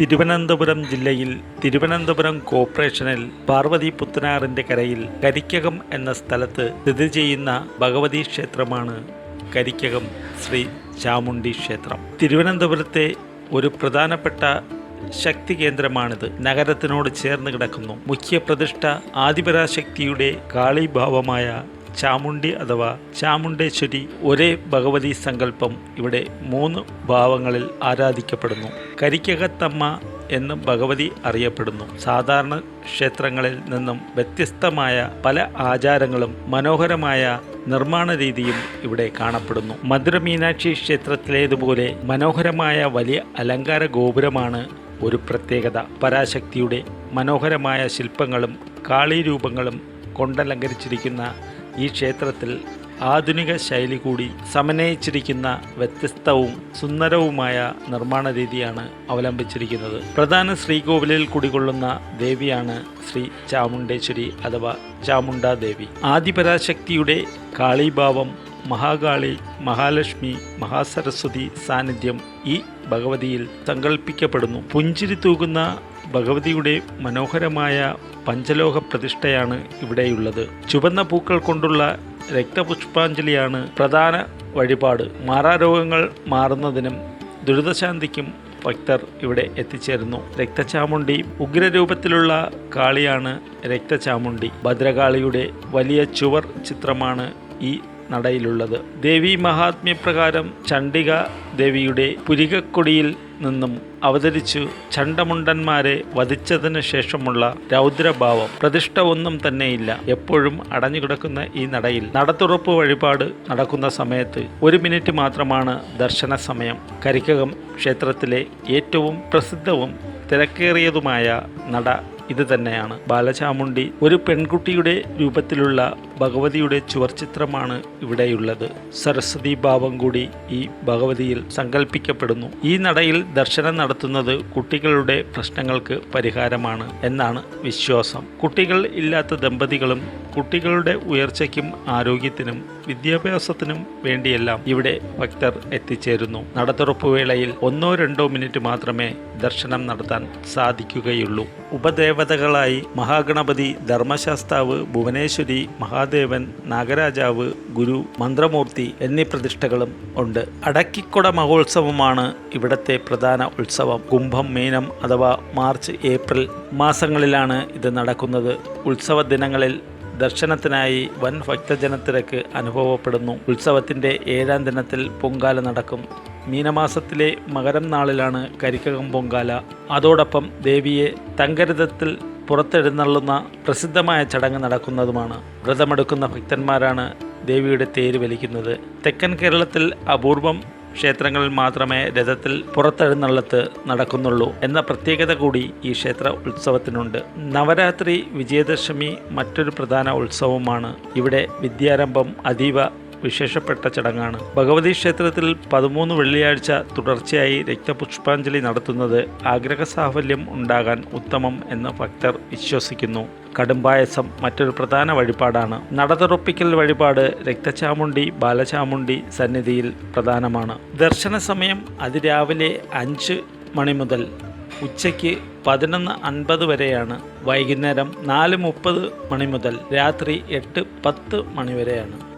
തിരുവനന്തപുരം ജില്ലയിൽ തിരുവനന്തപുരം കോർപ്പറേഷനിൽ പാർവതി പുത്തനാറിന്റെ കരയിൽ കരിക്കകം എന്ന സ്ഥലത്ത് സ്ഥിതി ചെയ്യുന്ന ഭഗവതി ക്ഷേത്രമാണ് കരിക്കകം ശ്രീ ചാമുണ്ഡി ക്ഷേത്രം. തിരുവനന്തപുരത്തെ ഒരു പ്രധാനപ്പെട്ട ശക്തി കേന്ദ്രമാണിത്. നഗരത്തിനോട് ചേർന്ന് കിടക്കുന്നു. മുഖ്യപ്രതിഷ്ഠ ആദിപരാശക്തിയുടെ കാളീഭാവമായ ചാമുണ്ഡി അഥവാ ചാമുണ്ടേശ്വരി ഒരേ ഭഗവതി സങ്കല്പം ഇവിടെ മൂന്ന് ഭാവങ്ങളിൽ ആരാധിക്കപ്പെടുന്നു. കരിക്കകത്തമ്മ എന്ന് ഭഗവതി അറിയപ്പെടുന്നു. സാധാരണ ക്ഷേത്രങ്ങളിൽ നിന്നും വ്യത്യസ്തമായ പല ആചാരങ്ങളും മനോഹരമായ നിർമ്മാണ രീതിയും ഇവിടെ കാണപ്പെടുന്നു. മധുര മീനാക്ഷി ക്ഷേത്രത്തിലേതുപോലെ മനോഹരമായ വലിയ അലങ്കാര ഗോപുരമാണ് ഒരു പ്രത്യേകത. പരാശക്തിയുടെ മനോഹരമായ ശില്പങ്ങളും കാളീരൂപങ്ങളും കൊണ്ടലങ്കരിച്ചിരിക്കുന്ന ഈ ക്ഷേത്രത്തിൽ ആധുനിക ശൈലി കൂടി സമന്വയിച്ചിരിക്കുന്ന വ്യത്യസ്തവും സുന്ദരവുമായ നിർമ്മാണ രീതിയാണ് അവലംബിച്ചിരിക്കുന്നത്. പ്രധാന ശ്രീകോവിലിൽ കുടികൊള്ളുന്ന ദേവിയാണ് ശ്രീ ചാമുണ്ടേശ്വരി അഥവാ ചാമുണ്ട ദേവി. ആദിപരാശക്തിയുടെ കാളീഭാവം മഹാകാളി മഹാലക്ഷ്മി മഹാസരസ്വതി സാന്നിധ്യം ഈ ഭഗവതിയിൽ സങ്കല്പിക്കപ്പെടുന്നു പുഞ്ചിരി തൂകുന്ന ഭഗവതിയുടെ മനോഹരമായ പഞ്ചലോഹ പ്രതിഷ്ഠയാണ് ഇവിടെയുള്ളത്. ചുവന്ന പൂക്കൾ കൊണ്ടുള്ള രക്തപുഷ്പാഞ്ജലിയാണ് പ്രധാന വഴിപാട്. മാറാരോഗങ്ങൾ മാറുന്നതിനും ദുരിതശാന്തിക്കും ഭക്തർ ഇവിടെ എത്തിച്ചേരുന്നു. രക്തചാമുണ്ടി ഉഗ്രരൂപത്തിലുള്ള കാളിയാണ് രക്തചാമുണ്ടി ഭദ്രകാളിയുടെ വലിയ ചുവർ ചിത്രമാണ് ഈ നടയിലുള്ളത്. ദേവി മഹാത്മ്യപ്രകാരം ചണ്ഡിക ദേവിയുടെ പുരികക്കൊടിയിൽ നിന്നും അവതരിച്ചു ചണ്ടമുണ്ടന്മാരെ വധിച്ചതിനു ശേഷമുള്ള രൗദ്രഭാവം പ്രതിഷ്ഠ ഒന്നും തന്നെയില്ല. എപ്പോഴും അടഞ്ഞുകിടക്കുന്ന ഈ നടയിൽ നടത്തുറപ്പ് വഴിപാട് നടക്കുന്ന സമയത്ത് ഒരു മിനിറ്റ് മാത്രമാണ് ദർശന സമയം കരിക്കകം ക്ഷേത്രത്തിലെ ഏറ്റവും പ്രസിദ്ധവും തിരക്കേറിയതുമായ നട ഇത് തന്നെയാണ് ബാലചാമുണ്ടി ഒരു പെൺകുട്ടിയുടെ രൂപത്തിലുള്ള ഭഗവതിയുടെ ചുവർച്ചിത്രമാണ് ഇവിടെയുള്ളത്. സരസ്വതി ഭാവം കൂടി ഈ ഭഗവതിയിൽ സങ്കല്പിക്കപ്പെടുന്നു ഈ നടയിൽ ദർശനം നടത്തുന്നത് കുട്ടികളുടെ പ്രശ്നങ്ങൾക്ക് പരിഹാരമാണ് എന്നാണ് വിശ്വാസം. കുട്ടികൾ ഇല്ലാത്ത ദമ്പതികളും കുട്ടികളുടെ ഉയർച്ചയ്ക്കും ആരോഗ്യത്തിനും വിദ്യാഭ്യാസത്തിനും വേണ്ടിയെല്ലാം ഇവിടെ ഭക്തർ എത്തിച്ചേരുന്നു. നടത്തുറപ്പ് വേളയിൽ ഒന്നോ രണ്ടോ മിനിറ്റ് മാത്രമേ ദർശനം നടത്താൻ സാധിക്കുകയുള്ളൂ. ഉപദേവതകളായി മഹാഗണപതി ധർമ്മശാസ്താവ് ഭുവനേശ്വരി മഹാദേവൻ നാഗരാജാവ് ഗുരു മന്ത്രമൂർത്തി എന്നീ പ്രതിഷ്ഠകളും ഉണ്ട്. അടക്കിക്കുട മഹോത്സവമാണ് ഇവിടത്തെ പ്രധാന ഉത്സവം. കുംഭം മീനം അഥവാ മാർച്ച് ഏപ്രിൽ മാസങ്ങളിലാണ് ഇത് നടക്കുന്നത്. ഉത്സവ ദിനങ്ങളിൽ ദർശനത്തിനായി വൻ ഭക്തജനത്തിരക്ക് അനുഭവപ്പെടുന്നു. ഉത്സവത്തിന്റെ ഏഴാം ദിനത്തിൽ പൊങ്കാല നടക്കും. മീനമാസത്തിലെ മകരം നാളിലാണ് കരിക്കകം പൊങ്കാല. അതോടൊപ്പം ദേവിയെ തങ്കരഥത്തിൽ പുറത്തെഴുന്നള്ളുന്ന പ്രസിദ്ധമായ ചടങ്ങ് നടക്കുന്നതുമാണ്. വ്രതമെടുക്കുന്ന ഭക്തന്മാരാണ് ദേവിയുടെ തേര് വലിക്കുന്നത്. തെക്കൻ കേരളത്തിൽ അപൂർവം ക്ഷേത്രങ്ങളിൽ മാത്രമേ രഥത്തിൽ പുറത്തെഴുന്നള്ളത്ത് നടക്കുന്നുള്ളൂ എന്ന പ്രത്യേകത കൂടി ഈ ക്ഷേത്ര ഉത്സവത്തിനുണ്ട്. നവരാത്രി വിജയദശമി മറ്റൊരു പ്രധാന ഉത്സവമാണ്. ഇവിടെ വിദ്യാരംഭം അതീവ വിശേഷപ്പെട്ട ചടങ്ങാണ്. ഭഗവതി ക്ഷേത്രത്തിൽ പതിമൂന്ന് വെള്ളിയാഴ്ച തുടർച്ചയായി രക്തപുഷ്പാഞ്ജലി നടത്തുന്നത് ആഗ്രഹസാഫല്യം ഉണ്ടാകാൻ ഉത്തമം എന്ന് ഭക്തർ വിശ്വസിക്കുന്നു. കടുംപായസം മറ്റൊരു പ്രധാന വഴിപാടാണ്. നടതുറപ്പിക്കൽ വഴിപാട് രക്തചാമുണ്ടി ബാലചാമുണ്ടി സന്നിധിയിൽ പ്രധാനമാണ്. ദർശന സമയം അതിരാവിലെ അഞ്ച് മണി മുതൽ ഉച്ചയ്ക്ക് പതിനൊന്ന് അൻപത് വരെയാണ്. വൈകുന്നേരം നാല് മുപ്പത് മണി മുതൽ രാത്രി എട്ട് പത്ത് മണി വരെയാണ്.